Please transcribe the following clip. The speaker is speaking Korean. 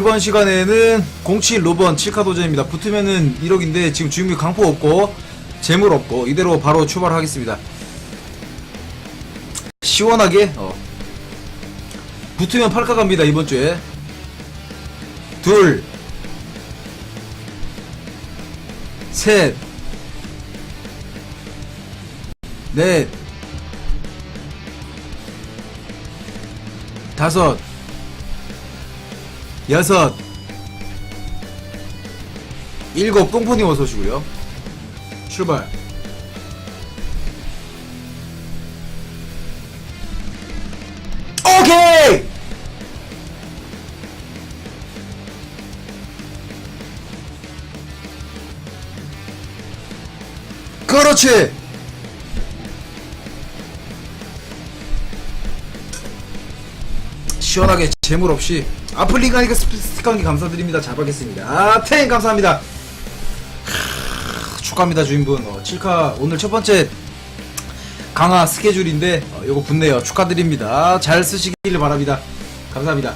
이번 시간에는 07 로번 7카 도전입니다. 붙으면은 1억인데 지금 주인공 강포 없고 재물 없고 이대로 바로 출발하겠습니다. 시원하게 어. 붙으면 8카 갑니다 이번 주에 둘 셋, 넷, 다섯, 여섯, 일곱, 똥폰이 어서 오시고요. 출발. 오케이! 그렇지! 시원하게 재물 없이 아플리가니까 스티커한게 감사드립니다. 잘 받겠습니다. 아, 탱 감사합니다. 크, 축하합니다 주인분. 어, 7카 오늘 첫 번째 강화 스케줄인데 어, 요거 붙네요. 축하드립니다. 잘 쓰시길 바랍니다. 감사합니다.